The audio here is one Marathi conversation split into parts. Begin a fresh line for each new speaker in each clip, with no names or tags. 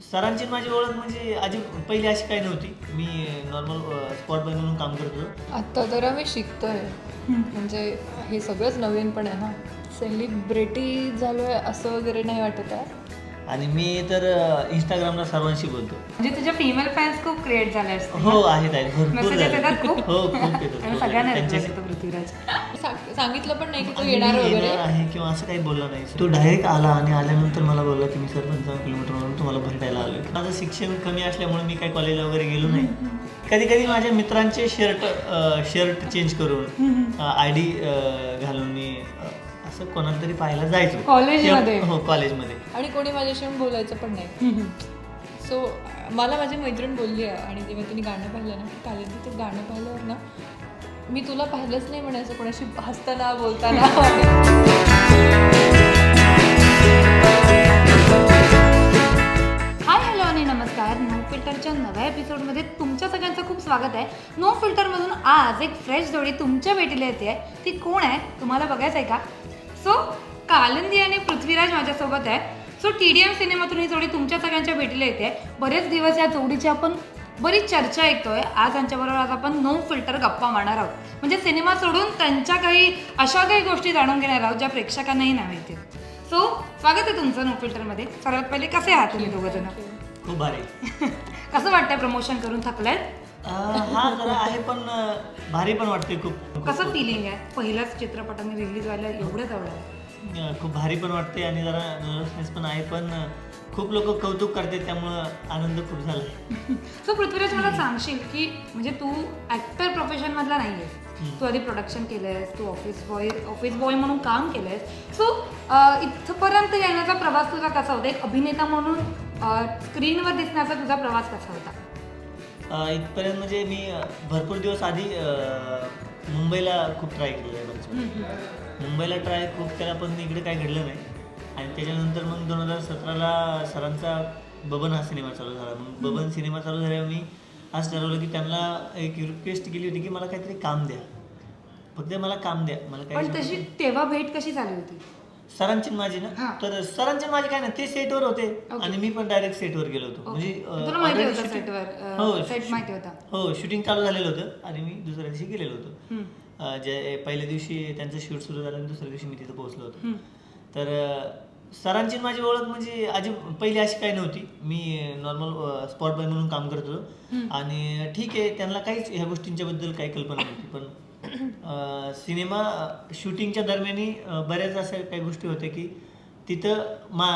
सरांची माझी ओळख म्हणजे आधी पहिली अशी काही नव्हती. मी नॉर्मल स्पॉट बॉय म्हणून काम करत होतो.
आत्ता तर आम्ही शिकतोय. म्हणजे हे सगळंच नवीन पण आहे ना. सेलिब्रिटी झालोय असं वगैरे नाही वाटत आहे.
आणि मी तर इंस्टाग्रामला सर्वांशी बोलतो.
म्हणजे तुझ्या फिमेल फॅन्स खूप क्रिएट झाले असतील
हो आहेत आहेत. भरपूर झाले. हो खूप येतात
सगळ्यांना पृथ्वीराज.
सांगितलं पण नाही की तो येणार
मी
वगैरे.
येणार आहे किंवा असं काही बोलला नाही. तो डायरेक्ट आला आणि आल्यानंतर मला बोलला की मी सर पंचावन्न किलोमीटरवरून तुम्हाला भेटायला आलोय. माझं शिक्षण कमी असल्यामुळे मी काही कॉलेजला वगैरे गेलो नाही. कधी कधी माझ्या मित्रांचे शर्ट शर्ट चेंज करून आय डी घालून मी अ, असं कोणाला तरी पाहायला जायचो.
कॉलेजमध्ये?
हो कॉलेजमध्ये
आणि कोणी माझ्याशी येऊन बोलायचं पण नाही. सो मला माझी मैत्रीण बोलली आहे आणि जेव्हा तिने गाणं पाहिलं ना की कालिंदी ते गाणं पाहिल्यावर ना मी तुला पाहिलंच नाही म्हणायचं कोणाशी हसताना बोलताना.
हाय हॅलो आणि नमस्कार. नो फिल्टरच्या नव्या एपिसोडमध्ये तुमच्या सगळ्यांचं खूप स्वागत आहे. नो फिल्टरमधून आज एक फ्रेश जोडी तुमच्या भेटीला येते आहे. ती कोण आहे? तुम्हाला बघायचं आहे का? सो कालिंदी आणि पृथ्वीराज माझ्यासोबत आहे. सो टी डी एम सिनेमातून ही जोडी तुमच्या सगळ्यांच्या भेटीला येते बरेच दिवस या जोडीची आपण बरीच चर्चा ऐकतोय आज त्यांच्याबरोबर आज आपण नो फिल्टर गप्पा मारणार आहोत. म्हणजे सिनेमा सोडून त्यांच्या काही अशा काही गोष्टी जाणून घेणार आहोत ज्या प्रेक्षकांनाही नाही माहिती सो स्वागत आहे तुमचं नो फिल्टरमध्ये सर्वात पहिले कसे आहात तुम्ही दोघं जण
खूप भारी.
कसं वाटतंय प्रमोशन करून थकलाय
हा जरा आहे पण भारी पण वाटते खूप.
कसं फिलिंग आहे? पहिल्याच चित्रपटाने रिलीज व्हायला एवढं जवळ आहे
अ, खूप भारी पण वाटते आणि जरा नर्वसनेस पण आहे पण खूप लोक कौतुक करते त्यामुळं आनंद खूप झाला.
सो पृथ्वीराज मला सांगशील की म्हणजे तू ऍक्टर प्रोफेशन मधला नाही आहेस तू आधी प्रोडक्शन केलंयस तू ऑफिस बॉय ऑफिस बॉय म्हणून काम केलंयस. सो इथपर्यंत येण्याचा प्रवास तुझा कसा होता? एक अभिनेता म्हणून स्क्रीनवर दिसण्याचा तुझा प्रवास कसा होता?
इथपर्यंत म्हणजे मी भरपूर दिवस आधी मुंबईला खूप ट्राय केलं आहे मुंबईला ट्राय खूप केला पण इकडे काही घडलं नाही. आणि त्याच्यानंतर मग दोन हजार सतराला सरांचा बबन हा सिनेमा चालू झाला. मग बबन सिनेमा चालू झाल्यावर मी आज ठरवलं की त्यांना एक रिक्वेस्ट केली होती की मला काहीतरी काम द्या. फक्त मला काम द्या. मला
पण
काही
तशी तेव्हा भेट कशी झाली होती?
सरांची आणि माझी ना?
हां.
तर सरांची आणि माझी काय ना ते सेटवर होते. आणि मी पण डायरेक्ट सेटवर गेलो होतो. म्हणजे अ,
तुला माहिती
already
होतं
shooting-
सेटवर
हो
सेट माहिती होता.
हो शूटिंग चालू झालेलं होतं आणि मी दुसऱ्या दिवशी गेलेलो होतो.
हम्म.
अ, जे पहिल्या दिवशी त्यांचं शूट सुरू झालं आणि दुसऱ्या दिवशी मी तिथं पोहोचलो होतो. तर अ, सरांची माझी ओळख म्हणजे आधी पहिली अशी काही नव्हती. मी नॉर्मल स्पॉट बॉय म्हणून काम करत होतो. आणि ठीक आहे त्यांना काहीच ह्या गोष्टींच्या बद्दल काही कल्पना नव्हती. पण सिनेमा शूटिंगच्या दरम्यानही अ, बऱ्याच अशा काही गोष्टी होत्या की तिथं मा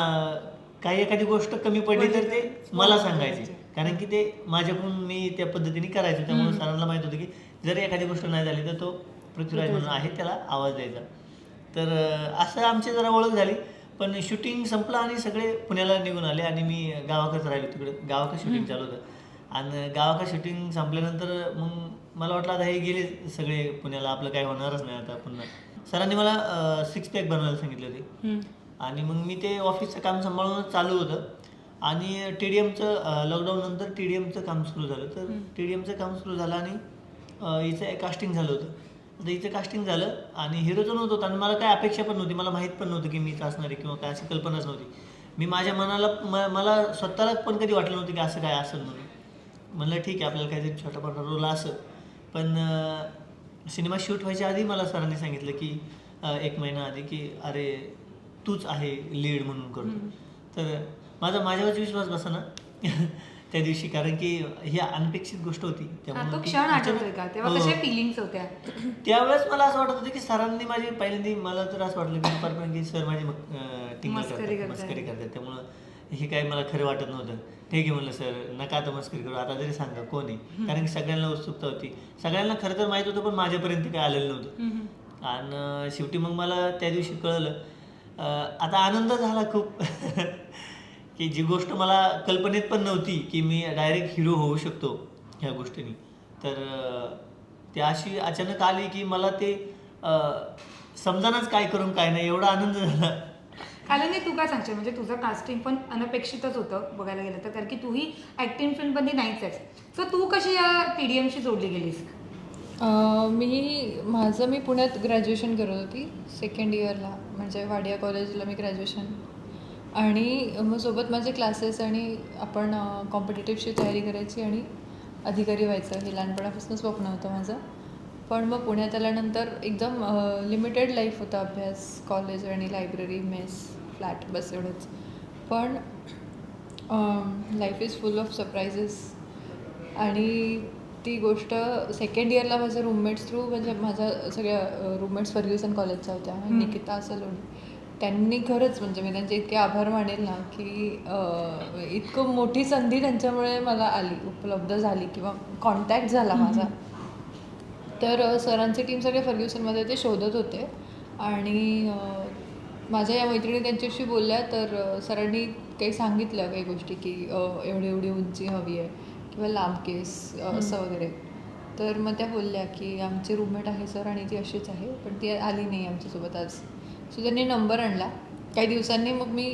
काही एखादी गोष्ट कमी पडली तर ते मला सांगायचे. कारण की ते माझ्याकडून मी त्या पद्धतीने करायचो. त्यामुळे सरांना माहीत होतं की जर एखादी गोष्ट नाही झाली तर तो पृथ्वीराज म्हणून आहे त्याला आवाज द्यायचा. तर असं आमची जरा ओळख झाली. पण शूटिंग संपलं आणि सगळे पुण्याला निघून आले आणि मी गावाकडे राहिलो तिकडे. गावाकडे शूटिंग चालू होतं. आणि गावाकडे शूटिंग संपल्यानंतर मग मला वाटलं आता हे गेले सगळे पुण्याला आपलं काही होणारच नाही आता पुन्हा. सरांनी मला सिक्स पॅक बनवायला सांगितले होते.
हम्म.
आणि मग मी ते ऑफिसचं काम सांभाळून चालू होतं. आणि टी डी एमचं लॉकडाऊन नंतर टी डी एमचं काम सुरू झालं. तर टी डी एमचं काम सुरू झालं आणि हिचं कास्टिंग झालं होतं. तर हिचं कास्टिंग झालं आणि हिरोचं नव्हतं होतं आणि मला काय अपेक्षा पण नव्हती. मला माहीत पण नव्हतं की मीच असणार आहे किंवा काय अशी कल्पनाच नव्हती. मी माझ्या मनाला म मला स्वतःला पण कधी वाटलं नव्हतं की असं काय असेल म्हणून. म्हणलं ठीक आहे आपल्याला काहीतरी छोटा मोठा रोल असं पण सिनेमा शूट व्हायच्या आधी मला सरांनी सांगितलं की एक महिना आधी की अरे तूच आहे लीड म्हणून करतो तर माझा माझ्यावरच विश्वास बसा ना. त्या दिवशी कारण की ही अनपेक्षित गोष्ट होती.
हा,
त्यामुळे
तो
ती-
क्षण आठवतोय का? तेव्हा. कशा फिलिंग्स होत्या?
त्यावेळेस मला असं वाटत होतं की सरांनी माझी पहिल्यांदा मला तर असं वाटलं की परपर्यंत की सर माझी मग, अं, टिंगल
मस्करी
करतात
करताय.
मस्करी करतात. त्यामुळं हे काही मला खरं वाटत नव्हतं. ठीक आहे म्हणलं सर नका आता मस्करी करू. आता तरी सांगा कोण आहे? कारण की सगळ्यांना उत्सुकता होती. सगळ्यांना खरं तर माहीत होतं पण माझ्यापर्यंत काही आलेलं नव्हतं.
हम्म.
आणि शेवटी मग मला त्या दिवशी कळलं अं, आता आनंद झाला खूप. की जी गोष्ट मला कल्पनेत पण नव्हती की मी डायरेक्ट हिरो होऊ शकतो ह्या गोष्टीने. तर ती अशी अचानक आली की मला ते समजानाच काय करून काय नाही एवढा आनंद झाला.
कालने तू काय सांगशील? म्हणजे तुझं कास्टिंग पण अनपेक्षितच होतं बघायला गेलं तर कारण की तूही ऍक्टिंग फिल्ममध्ये नाहीच आहेस. सो तू कशी या टी डी एमशी जोडली गेलीस?
अं, मी माझं मी पुण्यात ग्रॅज्युएशन करत होती सेकंड इयरला म्हणजे वाडिया कॉलेजला मी ग्रॅज्युएशन आणि मग सोबत माझे क्लासेस आणि आपण कॉम्पिटेटिव्हची तयारी करायची आणि अधिकारी व्हायचं. हे लहानपणापासून स्वप्न होतं माझं. पण मग पुण्यात आल्यानंतर एकदम लिमिटेड लाईफ होता अभ्यास कॉलेज आणि लायब्ररी मेस फ्लॅट बस एवढंच. पण life is full of surprises आणि ती गोष्ट सेकंड इयरला माझ्या रूममेट्स थ्रू म्हणजे माझ्या सगळ्या रूममेट्स फर्ग्युसन कॉलेजच्या होत्या. निकिता सलोनी त्यांनी खरंच म्हणजे मी त्यांचे इतके आभार मानेल ना की इतकं मोठी संधी त्यांच्यामुळे मला आली उपलब्ध झाली किंवा कॉन्टॅक्ट झाला माझा. तर सरांची टीम सगळे फर्ग्युसनमध्ये ते शोधत होते. आणि माझ्या या मैत्रिणी त्यांच्याशी बोलल्या तर सरांनी काही सांगितलं काही गोष्टी की एवढी एवढी उंची हवी आहे किंवा लांब केस असं वगैरे. तर मग त्या बोलल्या की आमची रूममेट आहे सर आणि ती अशीच आहे पण ती आली नाही आमच्यासोबत आज. सो त्यांनी नंबर आणला. काही दिवसांनी मग मी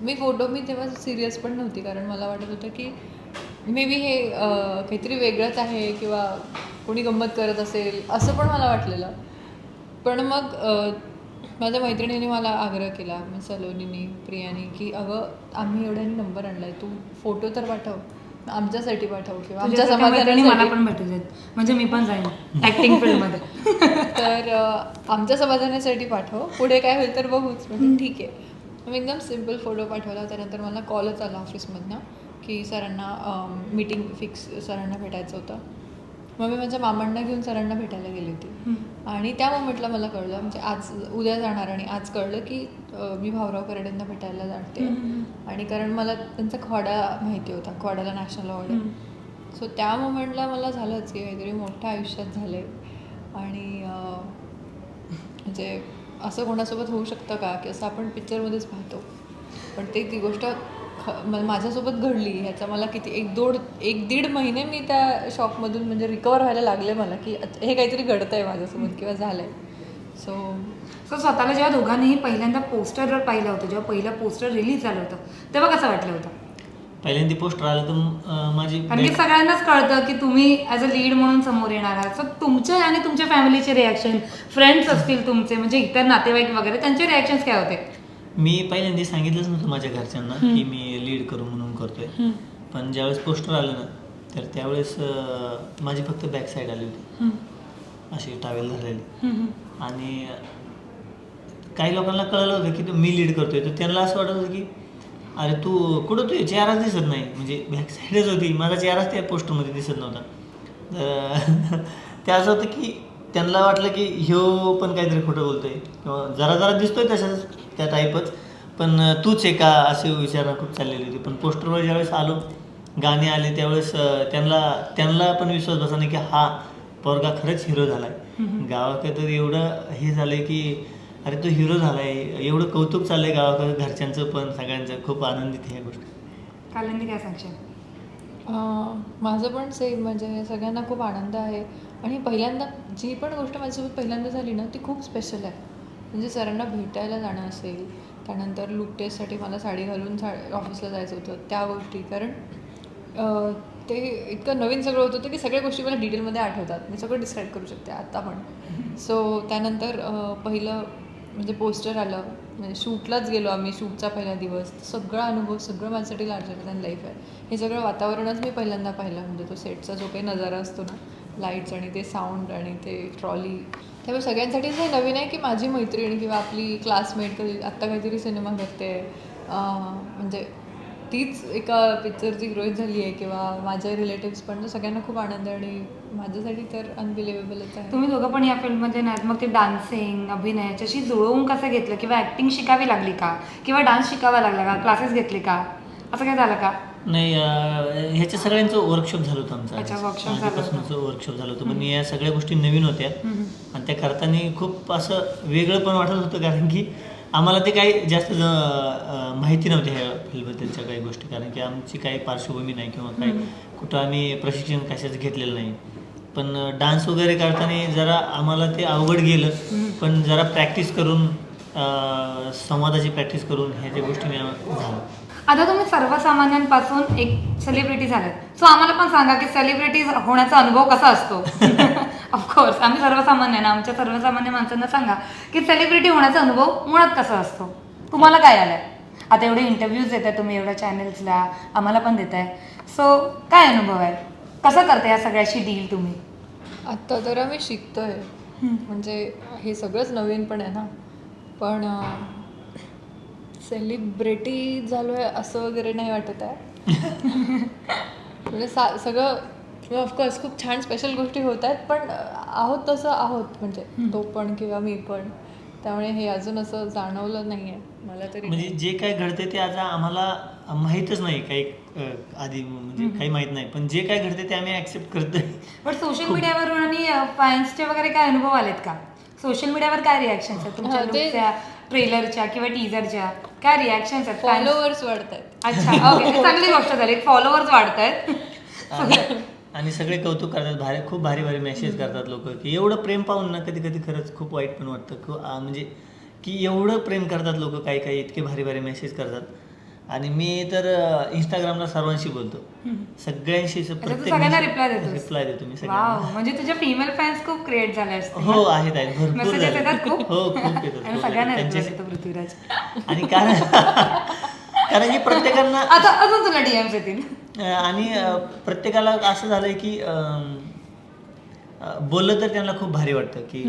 मी फोटो मी तेव्हा सिरियस पण नव्हती. कारण मला वाटत होतं की मे बी हे काहीतरी वेगळंच आहे किंवा कोणी गंमत करत असेल असं पण मला वाटलेलं. पण मग माझ्या मैत्रिणीने मला आग्रह केला सलोनीने सलोनीनी प्रियानी की अगं आम्ही एवढ्यानी नंबर आणला आहे तू फोटो तर पाठव. आमच्यासाठी पाठव किंवा आमच्या
मैत्रिणी मला
समाधानासाठी
पण भेटू देत. म्हणजे मी पण जाईन ऍक्टिंग फील्डमध्ये
तर आमच्या समाधानासाठी पाठव. पुढे काय होईल तर बघूच. म्हणजे ठीक आहे. मी एकदम सिंपल फोटो पाठवला. त्यानंतर मला कॉलच आला ऑफिसमधनं की सरांना मीटिंग फिक्स सरांना भेटायचं होतं. मग मी माझ्या मामांना घेऊन सरांना भेटायला गेली होती. आणि त्या मोमेंटला मला कळलं म्हणजे आज उद्या जाणार आणि आज कळलं की मी भाऊराव करडेंना भेटायला जाते. आणि कारण मला त्यांचा खोडा माहिती होता खोड्याला नॅशनल अवॉर्ड सो त्या मोमेंटला मला झालंच की काहीतरी मोठं आयुष्यात झालं आणि म्हणजे असं कोणासोबत होऊ शकतं का? की असं आपण पिक्चरमध्येच पाहतो. पण ते ती गोष्ट ख माझ्यासोबत घडली. ह्याचा मला किती एक दोड एक दीड महिने मी त्या शॉकमधून म्हणजे रिकवर व्हायला लागले मला की हे काहीतरी घडतं आहे माझ्यासोबत किंवा झालं आहे सो
सो स्वतःला जेव्हा दोघांनीही पहिल्यांदा पोस्टरवर पाहिलं होतं जेव्हा पहिलं पोस्टर रिलीज झालं होतं तेव्हा कसं वाटलं होतं?
पहिल्यांदा पोस्टर आलं तर माझी
कारण की सगळ्यांनाच कळतं की तुम्ही ॲज अ लीड म्हणून समोर येणार आहात. सो तुमचे आणि तुमच्या फॅमिलीचे रिॲक्शन फ्रेंड्स असतील तुमचे म्हणजे इतर नातेवाईक वगैरे त्यांचे रिॲक्शन्स काय होते?
मी पहिल्यांदा सांगितलंच नव्हतं माझ्या घरच्यांना की मी लीड करू म्हणून करतोय. पण ज्यावेळेस पोस्टर आलं ना तर त्यावेळेस माझी फक्त बॅक साईड आली होती. अशी टावेल झालेली. आणि काही लोकांना कळलं होतं की तो मी लीड करतोय. तर त्यांना असं वाटत होतं की अरे तू कुठं तू चेहराच दिसत नाही. म्हणजे बॅक साईडच होती. माझा चेहराच त्या पोस्टरमध्ये दिसत नव्हता. तर ते असं होतं की त्यांना वाटलं की ह्यो पण काहीतरी खोटं बोलतोय. किंवा जरा जरा दिसतोय तशाच त्या टाईपच पण तूच आहे का असे विचारणं खूप चाललेली होती. पण पोस्टरवर ज्यावेळेस आलो गाणे आले त्यावेळेस त्यांना त्यांना पण विश्वास बसा नाही की हा पोरगा खरंच हिरो झालाय. गावाकडे तर एवढं हे झालंय की अरे तो हिरो झालाय. एवढं कौतुक चाललंय गावाकडे घरच्यांचं पण सगळ्यांचं. खूप आनंदित आहे या गोष्टी.
कालिंदी काय सांगशील?
अं, माझं पण सेम म्हणजे सगळ्यांना खूप आनंद आहे. आणि पहिल्यांदा जी पण गोष्ट माझ्यासोबत पहिल्यांदा झाली ना ती खूप स्पेशल आहे. म्हणजे सरांना भेटायला जाणं असेल त्यानंतर लुक टेस्टसाठी मला साडी घालून सा ऑफिसला जायचं होतं त्या गोष्टी. कारण ते इतकं नवीन सगळं होतं होतं की सगळ्या गोष्टी मला डिटेलमध्ये आठवतात. मी सगळं डिस्क्राईब करू शकते आत्ता पण. सो त्यानंतर पहिलं म्हणजे पोस्टर आलं. म्हणजे शूटलाच गेलो आम्ही शूटचा पहिला दिवस. सगळा अनुभव सगळं माझ्यासाठी लार्जर दॅन लाईफ आहे. हे सगळं वातावरणच मी पहिल्यांदा पाहिलं. म्हणजे तो सेटचा जो काही नजारा असतो ना लाईट्स आणि ते साऊंड आणि ते ट्रॉली त्यामुळे सगळ्यांसाठीच हे नवीन आहे की माझी मैत्रीण किंवा आपली क्लासमेट कधी आत्ता काहीतरी सिनेमा करते म्हणजे तीच एका पिक्चरची ग्रोथ झाली आहे किंवा माझ्या रिलेटिव्स पण सगळ्यांना खूप आनंद आणि माझ्यासाठी तर अनबिलिव्हेबलच आहे.
तुम्ही दोघं पण या फील्डमध्ये नाहीत मग ते डान्सिंग अभिनयाच्याशी जुळवून कसं घेतलं? किंवा ॲक्टिंग शिकावी लागली का? किंवा डान्स शिकावा लागला का? क्लासेस घेतले का? असं काय झालं का?
नाही अं, ह्याच्या सगळ्यांचं वर्कशॉप झालं होतं आमचं
अच्छा,
आधीच.
workshop झालं होतं.
आधीपासूनच वर्कशॉप झालं होतं. पण या सगळ्या गोष्टी नवीन होत्या. आणि त्या करताना खूप असं वेगळं पण वाटत होतं कारण की आम्हाला ते काही जास्त ज- अं, माहिती नव्हती ह्या फील्डबद्दलच्या काही गोष्टी. कारण की आमची काही पार्श्वभूमी नाही किंवा काही कुठं आम्ही प्रशिक्षण कशाचं घेतलेलं नाही. पण डान्स वगैरे करताना जरा आम्हाला ते अवघड गेलं. पण जरा प्रॅक्टिस करून अं, संवादाची प्रॅक्टिस करून ह्या ज्या गोष्टी झालं
आता तुम्ही सर्वसामान्यांपासून एक सेलिब्रिटी झालात. सो आम्हाला पण सांगा की सेलिब्रिटी होण्याचा अनुभव कसा असतो? ऑफकोर्स आम्ही सर्वसामान्य ना. आमच्या सर्वसामान्य माणसांना सांगा की सेलिब्रिटी होण्याचा अनुभव मुळात कसा असतो? तुम्हाला काय आलाय? आता एवढे इंटरव्ह्यूज देताय तुम्ही एवढ्या चॅनल्सला आम्हाला पण देताय. सो काय अनुभव आहे? कसं करता या सगळ्याशी डील तुम्ही?
आत्ता तर आम्ही शिकतोय. म्हणजे हे सगळंच नवीन पण आहे ना. पण सेलिब्रिटी झालो आहे असं वगैरे नाही वाटत आहे. म्हणजे सा सगळं ऑफकोर्स खूप छान स्पेशल गोष्टी होत आहेत पण आहोत तसं आहोत. म्हणजे तो पण किंवा मी पण. त्यामुळे हे अजून असं जाणवलं नाही आहे मला तरी
म्हणजे जे काय घडते ते आज आम्हाला माहीतच नाही काही आधी म्हणजे काही माहीत नाही. पण जे काय घडते ते आम्ही ऍक्सेप्ट करतोय.
पण सोशल मीडियावरून आणि फॅन्सचे वगैरे काय अनुभव आलेत का? सोशल मीडियावर काय रिॲक्शन्स आहेत? तुमच्या ट्रेलरच्या किंवा टीजरच्या काय रिॲक्शन्स आहेत?
फॉलोअर्स वाढत आहेत
अच्छा ओके चांगली गोष्ट झाली. फॉलोअर्स वाढत आहेत
आणि- सगळे कौतुक करतात भारी खूप भारी भारी मेसेज करतात लोक की एवढं प्रेम पाहून ना कधी कधी खरंच खूप वाईट पण वाटतं. आ, म्हणजे की एवढं प्रेम करतात लोक काही काही इतके भारी भारी मेसेज करतात. आणि मी तर इंस्टाग्रामला सर्वांशी बोलतो. सगळ्यांशी स-
तू सगळ्यांना reply देतोस?
रिप्लाय देतो मी सगळ्यांना.
वाव म्हणजे तुझ्या फिमेल फॅन्स खूप क्रिएट झाले असतील
हो आहेत आहेत. भरपूर
Messages
झाले.
येतात खूप?
हो खूप येतात
आणि
खूप
सगळ्यांना
येतात.
reply
त्यांच्याशी-
देतो पृथ्वीराज.
आणि कारण कारण की प्रत्येकांना
आता अजून तुला डीएम्स येतील.
अं, आणि अं, प्रत्येकाला असं झालंय की अं, अं, बोललं तर त्यांना खूप भारी वाटतं की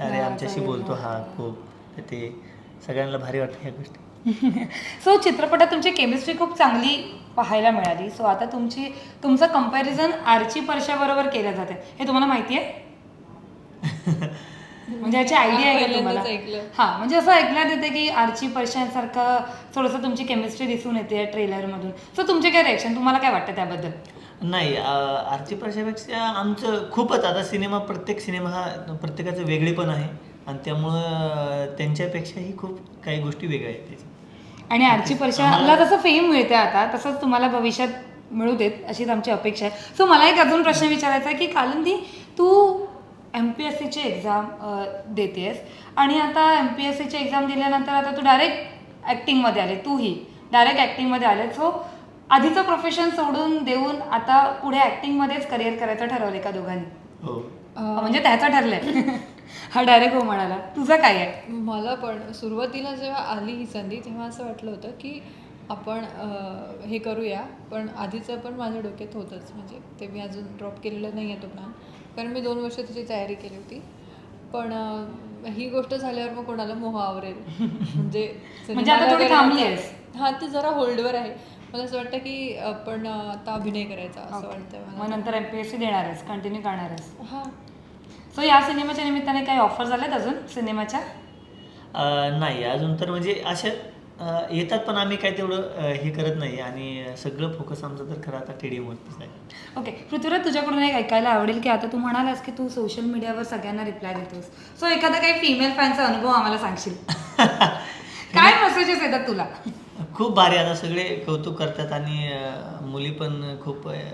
अरे आमच्याशी बोलतो हा. खूप. ते सगळ्यांना भारी वाटतं ह्या गोष्टी.
सो चित्रपटात तुमची केमिस्ट्री खूप चांगली पाहायला मिळाली. सो आता तुमची तुमचं कंपॅरिझन आर्ची परशाबरोबर केलं जाते. हे तुम्हाला माहिती आहे? म्हणजे याची आयडिया आहे का तुम्हाला. हा म्हणजे असं ऐकण्यात येते की आर्ची परशांसारखं थोडंसं तुमची केमिस्ट्री दिसून येते ट्रेलरमधून सो तुमचे काय रिएक्शन तुम्हाला काय वाटतं त्याबद्दल?
नाही अं, आरती प्रशापेक्षा आमचं खूपच आता सिनेमा प्रत्येक सिनेमा हा प्रत्येकाचं वेगळेपण आहे. आणि त्यामुळं त्यांच्यापेक्षाही खूप काही गोष्टी वेगळ्या आहेत त्याच्या.
आणि आर्ची परशाला जसं फेम मिळते आता तसंच तुम्हाला भविष्यात मिळू देत अशीच आमची अपेक्षा आहे. सो मला एक अजून प्रश्न विचारायचा आहे की कालंदी तू एम पी एस सीची एक्झाम देतेस आणि आता एम पी एस सीची एक्झाम दिल्यानंतर आता तू डायरेक्ट ॲक्टिंगमध्ये आले तूही डायरेक्ट ॲक्टिंगमध्ये आले सो आधीचं प्रोफेशन सोडून देऊन आता पुढे ॲक्टिंगमध्येच करिअर करायचं ठरवलं का दोघांनी?
हो.
म्हणजे त्याचं ठरलंय. हा डायरेक्ट हो म्हणाला. तुझं काय आहे?
मला पण सुरुवातीला जेव्हा आली ही संधी तेव्हा असं वाटलं होतं की आपण अं, हे करूया पण आधीचं पण माझ्या डोक्यात होतंच. म्हणजे ते मी अजून ड्रॉप केलेलं नाही आहे तो प्लॅन कारण मी दोन वर्ष त्याची तयारी केली होती. पण अं, ही गोष्ट झाल्यावर मग कोणाला मोह आवरेल? म्हणजे
म्हणजे आता
सिनेमा
थोडी
वगैरे
थांबली
आता-
आहेस.
हा ते जरा होल्डवर आहे. मला असं वाटतं की आपण अं, आता अभिनय करायचा असं वाटतं
मग नंतर एम पी एस सी देणार आहेस कंटिन्यू करणार आहेस
हां.
सो या सिनेमाच्या निमित्ताने काही ऑफर झाल्यात अजून सिनेमाच्या?
अं, नाही अजून तर म्हणजे अशा अं, येतात पण आम्ही काय तेवढं अं, हे करत नाही आणि सगळं फोकस आमचं तर खरं आता टी डी वरतीच आहे.
ओके पृथ्वीराज तुझ्याकडून एक ऐकायला आवडेल की आता तू म्हणालास की तू सोशल मीडियावर सगळ्यांना रिप्लाय देतोस. सो एखादा काही फिमेल फॅनचा अनुभव आम्हाला सांगशील. काय मेसेजेस येतात तुला?
खूप भारी आता सगळे कौतुक करतात आणि अं, मुली पण खूप अं,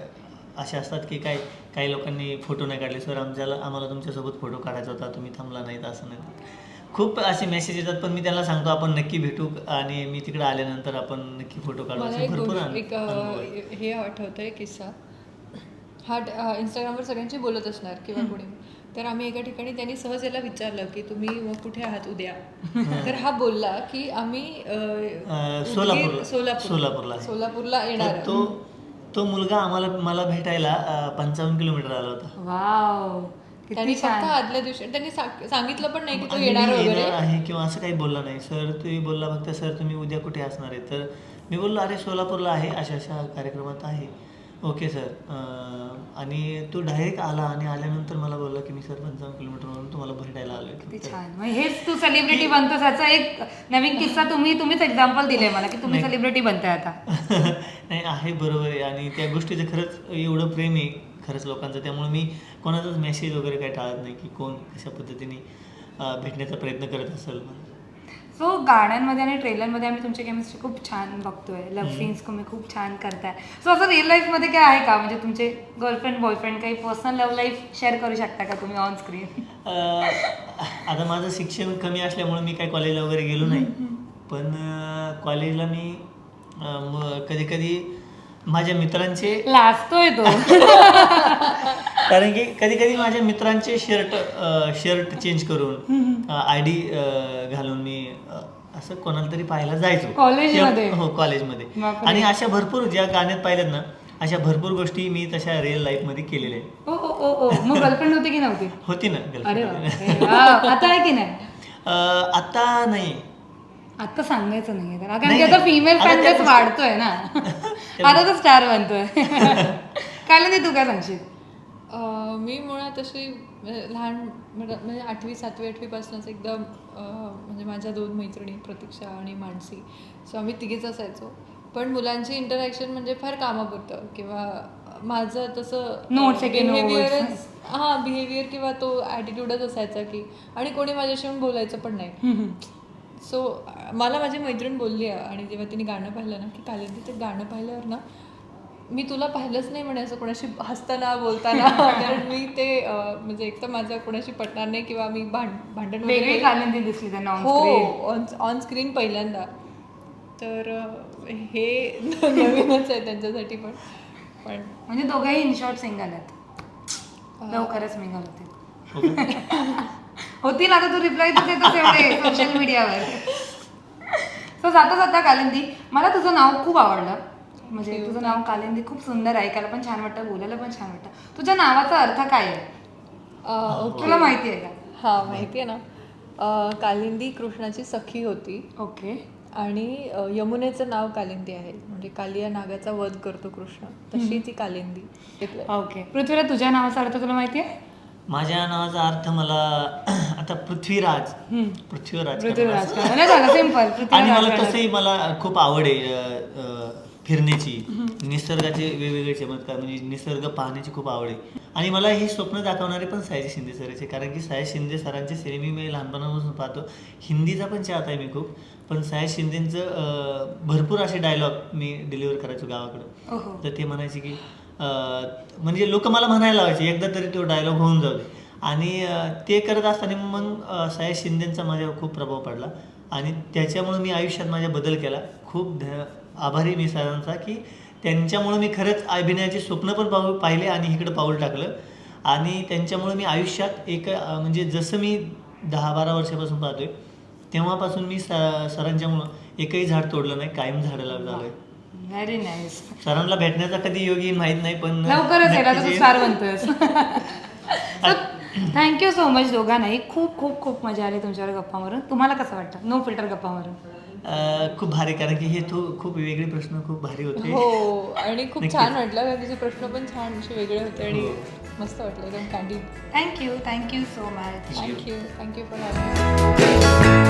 अशा असतात की काय काही लोकांनी फोटो नाही काढले. सर आमच्याला आम्हाला तुमच्यासोबत फोटो काढायचा होता तुम्ही थांबला नाहीत असं नाही. खूप असे मेसेज येतात पण मी त्यांना सांगतो आपण नक्की भेटू आणि मी तिकडे आल्यानंतर आपण नक्की फोटो काढू.
मला
असे
एक
भरपूर
गोष्ट एक
अनुभव.
अं, हे आठवतंय किस्सा. हा अं, इंस्टाग्रामवर सगळ्यांशी बोलत असणार किंवा कोणी. तर आम्ही एका ठिकाणी त्यांनी सहज याला विचारलं की तुम्ही मग कुठे आहात उद्या? तर हा बोलला की आम्ही अं,
अं,
उदगीर-
सोलापूरला
सोलापूर.
सोलापूरला आहे.
सोलापूरला येणार
तर
आहे.
तो तो मुलगा आम्हाला मला भेटायला पंचावन्न किलोमीटर आला होता.
वाव.
त्यांनी फक्त आदल्या दिवशी त्यांनी सांग- सांगितलं पण नाही की तो
आणि
येणार
मी
वगैरे.
येणार आहे किंवा असं काही बोलला नाही. सर तुम्ही बोलला फक्त सर तुम्ही उद्या कुठे असणार आहे? तर मी बोललो अरे सोलापूरला आहे अशा अशा कार्यक्रमात आहे. Okay sir. अं, आणि तो डायरेक्ट आला आणि आल्यानंतर मला बोलला की मी सर पंचावन्न किलोमीटरवरून तुम्हाला भेटायला आलो
किती छान. मग हेच तू सेलिब्रिटी बनतोस याचा एक नवीन किस्सा तुम्ही तुम्हीच एक्झाम्पल दिले मला की तुम्ही सेलिब्रिटी बनताय आता.
नाही आहे बरोबर आहे. आणि त्या गोष्टीचं खरंच एवढं प्रेम आहे खरंच लोकांचं. त्यामुळे मी कोणाचाच मेसेज वगैरे काही टाळत नाही की कोण कशा पद्धतीने अं, भेटण्याचा प्रयत्न करत असेल. मला
सो गाण्यांमध्ये आणि ट्रेलरमध्ये आम्ही तुमची केमिस्ट्री खूप छान बघतोय. लव्ह सीन्स तुम्ही खूप छान करताय. सो असं रिअल लाईफमध्ये काय आहे का? म्हणजे तुमचे गर्लफ्रेंड बॉयफ्रेंड काही पर्सनल लव्ह लाईफ शेअर करू शकता का तुम्ही ऑन स्क्रीन
आता माझं शिक्षण कमी असल्यामुळे मी काही कॉलेजला वगैरे गेलो नाही. पण कॉलेजला मी कधी कधी माझ्या मित्रांचे
लाजतोय तो.
कारण की कधी कधी माझ्या मित्रांचे शर्ट शर्ट चेंज करून आय डी घालून मी असं कोणाला तरी पाहायला जायचो.
कॉलेजमध्ये?
हो कॉलेजमध्ये. आणि अशा भरपूर ज्या गाण्यात पाहिल्यात ना अशा भरपूर गोष्टी मी तशा रिअल लाईफमध्ये केलेल्या आहेत.
ओ ओ ओ ओ. मग गर्लफ्रेंड होती की नव्हती?
होती ना.
वा, आता आहे की नाही?
आता नाही.
आता सांगायचं नाही कारण
नाही,
की आता
नाही.
फिमेल
आता
फॅन
त्या
बेस
गोष्टी-
वाढतोय ना. आता तर स्टार बनतोय. काल तू काय सांगशील?
अं, मी मुळात अशी म्हणजे लहान म्हणजे म्हणजे आठवी सातवी आठवीपासूनच एकदम अं, म्हणजे माझ्या दोन मैत्रिणी प्रतीक्षा आणि मानसी. सो आम्ही तिघेच असायचो. पण मुलांची इंटरॅक्शन म्हणजे फार कामापुरतं. किंवा माझं तसं
Notes आहे की notes.
बिहेवियरच हां बिहेवियर किंवा तो ॲटिट्यूडच असायचा की आणि कोणी माझ्याशी येऊन बोलायचं पण नाही. सो मला माझी मैत्रीण बोलली आहे आणि जेव्हा तिने गाणं पाहिलं ना की कालिंदी ते गाणं पाहिल्यावर ना मी तुला पाहिलंच नाही म्हणायचं कोणाशी हसताना बोलताना. कारण मी ते म्हणजे एक तर माझं कोणाशी पटणार नाही किंवा मी भांड भांडण वगैरे-
वेगळी कालिंदी दिसली त्यांना
हो. ऑन ऑन स्क्रीन पहिल्यांदा. तर हे नवीनच आहे त्यांच्यासाठी पण. पण
म्हणजे दोघंही इन शॉर्ट सिंगल आहेत. लवकरच मिंगल होते? होतील आता तू रिप्लाय देतोस एवढे सोशल मीडियावर सो जाता जाता कालिंदी मला तुझं नाव खूप आवडलं. म्हणजे तुझं नाव कालिंदी खूप सुंदर ऐकायला पण छान वाटतं बोलायला पण छान वाटतं. तुझ्या नावाचा अर्थ काय आहे? तुला माहिती आहे का?
हा माहिती आहे ना. अं, कालिंदी कृष्णाची सखी होती.
ओके.
आणि अ, यमुनेचं नाव कालिंदी आहे. म्हणजे कालिया नागाचा वध करतो कृष्ण. तशी ती कालिंदी.
ओके. पृथ्वीराज तुझ्या नावाचा अर्थ तुला माहिती आहे?
माझ्या नावाचा अर्थ मला आता पृथ्वीराज. पृथ्वीराज
पृथ्वीराज
करणार. असं.
नाही झालं सिंपल
आणि मला. तसंही मला खूप आवड आहे अं, अं, फिरण्याची. निसर्गाचे वेगवेगळे चमत्कार म्हणजे निसर्ग पाहण्याची खूप आवड आहे. आणि मला हे स्वप्न दाखवणारे पण सायाजी शिंदे सरांचे कारण की सायाजी शिंदे सरांचे सिनेमे मी लहानपणापासून पाहतो. हिंदीचा पण चाहता आहे मी खूप. पण सायाजी शिंदेचं अं, भरपूर असे डायलॉग मी डिलिव्हर करायचो गावाकडं.
ओहो.
तर ते म्हणायचे की म्हणजे लोक मला म्हणायला लावायचे एकदा तरी तो डायलॉग होऊन जाऊ दे. आणि ते करत असताना मग सयाज शिंदेचा माझ्यावर खूप प्रभाव पडला. आणि त्याच्यामुळे मी आयुष्यात माझ्या बदल केला. खूप ध आभारी मी सरांचा की त्यांच्यामुळे मी खरंच अभिनयाचे स्वप्न पण पाहू पाहिले आणि इकडं पाऊल टाकलं. आणि त्यांच्यामुळे मी आयुष्यात एक म्हणजे जसं मी दहा बारा वर्षापासून पाहतोय तेव्हापासून मी स सरांच्यामुळं एकही झाड तोडलं नाही कायम झाडं लावलं झालोय.
व्हेरी नाईस
सरांना भेटण्याचा कधी योग येईल माहीत नाही पण
लवकरच येईल आता तू स्टार बनतोयस थँक्यू सो मच दोघांनाही. खूप खूप खूप मजा आली तुमच्यावर गप्पा मारून तुम्हाला कसं वाटतं? नो फिल्टर गप्पा मारून
खूप भारी कारण की हे तो खूप वेगळे प्रश्न खूप भारी होते.
हो आणि खूप. छान वाटलं. कारण तुझे प्रश्न पण छान असे वेगळे होते आणि मस्त वाटलं. एकदम candy
thank you thank you so much
thank you thank you for